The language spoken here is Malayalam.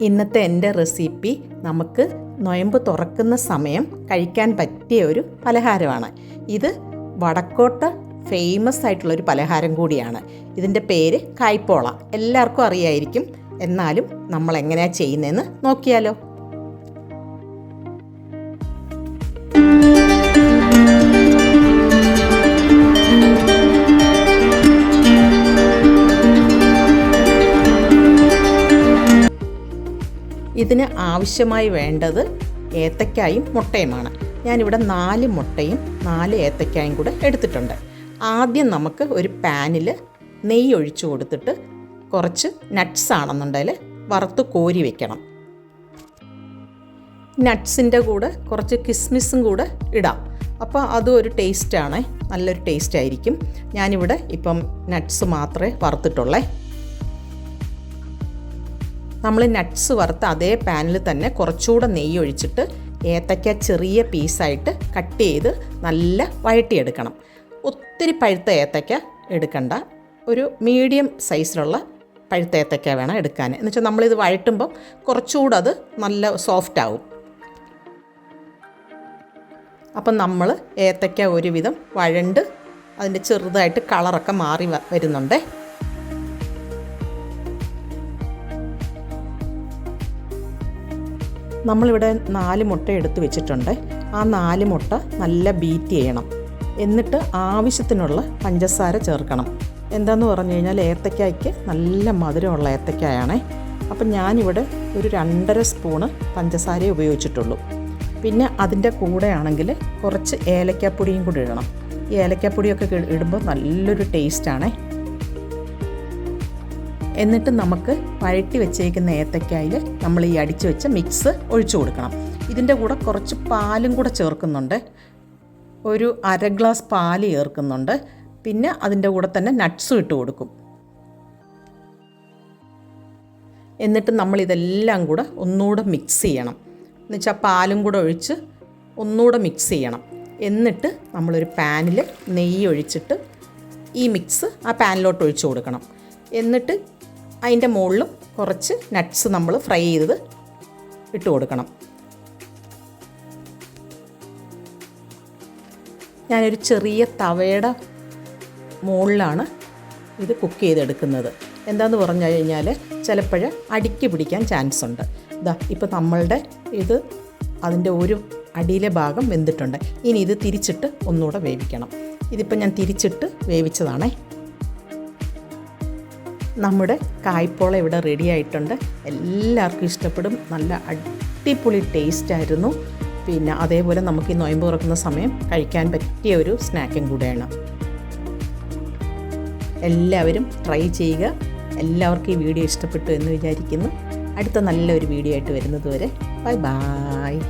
ഇന്നത്തെ എന്റെ റെസിപ്പി നമുക്ക് നൊയമ്പ് തുറക്കുന്ന സമയം കഴിക്കാൻ പറ്റിയ ഒരു പലഹാരമാണ്. ഇത് വടക്കോട്ട് ഫേമസ് ആയിട്ടുള്ളൊരു പലഹാരം കൂടിയാണ്. ഇതിന്റെ പേര് കായ്പോള. എല്ലാവർക്കും അറിയായിരിക്കും. എന്നാലും നമ്മൾ എങ്ങനെയാണ് ചെയ്യുന്നതെന്ന് നോക്കിയാലോ. ഇതിന് ആവശ്യമായി വേണ്ടത് ഏത്തക്കായും മുട്ടയുമാണ്. ഞാനിവിടെ നാല് മുട്ടയും നാല് ഏത്തക്കായും കൂടെ എടുത്തിട്ടുണ്ട്. ആദ്യം നമുക്ക് ഒരു പാനിൽ നെയ്യ് ഒഴിച്ചു കൊടുത്തിട്ട് കുറച്ച് നട്ട്സ് ആണെന്നുണ്ടെങ്കിൽ വറുത്ത് കോരി വെക്കണം. നട്ട്സിന്റെ കൂടെ കുറച്ച് കിസ്മിസും കൂടെ ഇടാം. അപ്പോൾ അതും ഒരു ടേസ്റ്റാണ് നല്ലൊരു ടേസ്റ്റ് ആയിരിക്കും. ഞാനിവിടെ ഇപ്പം നട്ട്സ് മാത്രമേ വറുത്തിട്ടുള്ളേ. നമ്മൾ നട്ട്സ് വറുത്ത് അതേ പാനിൽ തന്നെ കുറച്ചുകൂടെ നെയ്യ് ഒഴിച്ചിട്ട് ഏത്തയ്ക്ക ചെറിയ പീസായിട്ട് കട്ട് ചെയ്ത് നല്ല വഴട്ടിയെടുക്കണം ഒത്തിരി പഴുത്ത ഏത്തയ്ക്ക എടുക്കണ്ട. ഒരു മീഡിയം സൈസിലുള്ള പഴുത്ത ഏത്തയ്ക്ക വേണം എടുക്കാൻ. എന്ന് വെച്ചാൽ നമ്മളിത് വഴട്ടുമ്പം കുറച്ചുകൂടെ അത് നല്ല സോഫ്റ്റ് ആവും. അപ്പം നമ്മൾ ഏത്തയ്ക്ക ഒരുവിധം വഴണ്ട് അതിന്റെ ചെറുതായിട്ട് കളറൊക്കെ മാറി വരുന്നുണ്ടേ. നമ്മളിവിടെ നാല് മുട്ട എടുത്ത് വെച്ചിട്ടുണ്ട്. ആ നാല് മുട്ട നല്ല ബീറ്റ് ചെയ്യണം. എന്നിട്ട് ആവശ്യത്തിനുള്ള പഞ്ചസാര ചേർക്കണം. എന്താന്ന് പറഞ്ഞു കഴിഞ്ഞാൽ ഏത്തക്കായ്ക്ക് നല്ല മധുരമുള്ള ഏത്തക്കായാണേ. അപ്പം ഞാനിവിടെ ഒരു രണ്ടര സ്പൂണ് പഞ്ചസാര ഉപയോഗിച്ചിട്ടുള്ളൂ. പിന്നെ അതിന്റെ കൂടെ ആണെങ്കിൽ കുറച്ച് ഏലക്കാപ്പൊടിയും കൂടി ഇടണം. ഈ ഏലക്കാപ്പൊടിയൊക്കെ ഇടുമ്പോൾ നല്ലൊരു ടേസ്റ്റാണേ എന്നിട്ട് നമുക്ക് പഴട്ടി വെച്ചേക്കുന്ന ഏത്തക്കായിൽ നമ്മൾ ഈ അടിച്ചു വെച്ച മിക്സ് ഒഴിച്ചു കൊടുക്കണം. ഇതിന്റെ കൂടെ കുറച്ച് പാലും കൂടെ ചേർക്കുന്നുണ്ട്. ഒരു അര ഗ്ലാസ് പാൽ ചേർക്കുന്നുണ്ട്. പിന്നെ അതിന്റെ കൂടെ തന്നെ നട്ട്സും ഇട്ട് കൊടുക്കും. എന്നിട്ട് നമ്മൾ ഇതെല്ലാം കൂടെ ഒന്നുകൂടെ മിക്സ് ചെയ്യണം. എന്നുവെച്ചാൽ പാലും കൂടെ ഒഴിച്ച് ഒന്നുകൂടെ മിക്സ് ചെയ്യണം. എന്നിട്ട് നമ്മളൊരു പാനിൽ നെയ്യ് ഒഴിച്ചിട്ട് ഈ മിക്സ് ആ പാനിലോട്ട് ഒഴിച്ചു കൊടുക്കണം. എന്നിട്ട് അതിന്റെ മുകളിലും കുറച്ച് നട്ട്സ് നമ്മൾ ഫ്രൈ ചെയ്തത് ഇട്ട് കൊടുക്കണം. ഞാനൊരു ചെറിയ തവയുടെ മുകളിലാണ് ഇത് കുക്ക് ചെയ്തെടുക്കുന്നത്. എന്താന്ന് പറഞ്ഞു കഴിഞ്ഞാൽ ചിലപ്പോൾ അടിക്ക് പിടിക്കാൻ ചാൻസ് ഉണ്ട്. ഇതാ ഇപ്പോൾ നമ്മളുടെ ഇത് അതിന്റെ ഒരു അടിയിലെ ഭാഗം വെന്തിട്ടുണ്ട്. ഇനി ഇത് തിരിച്ചിട്ട് ഒന്നുകൂടെ വേവിക്കണം. ഇതിപ്പോൾ ഞാൻ തിരിച്ചിട്ട് വേവിച്ചതാണേ. നമ്മുടെ കായ്പോള ഇവിടെ റെഡി ആയിട്ടുണ്ട്. എല്ലാവർക്കും ഇഷ്ടപ്പെടും. നല്ല അടിപൊളി ടേസ്റ്റ് ആയിരുന്നു. പിന്നെ അതേപോലെ നമുക്ക് ഈ നോയമ്പ് തുറക്കുന്ന സമയം കഴിക്കാൻ പറ്റിയ ഒരു സ്നാക്കും കൂടെയാണ്. എല്ലാവരും ട്രൈ ചെയ്യുക. എല്ലാവർക്കും ഈ വീഡിയോ ഇഷ്ടപ്പെട്ടു എന്ന് വിചാരിക്കുന്നു. അടുത്ത നല്ലൊരു വീഡിയോ ആയിട്ട് വരുന്നത് വരെ. Bye bye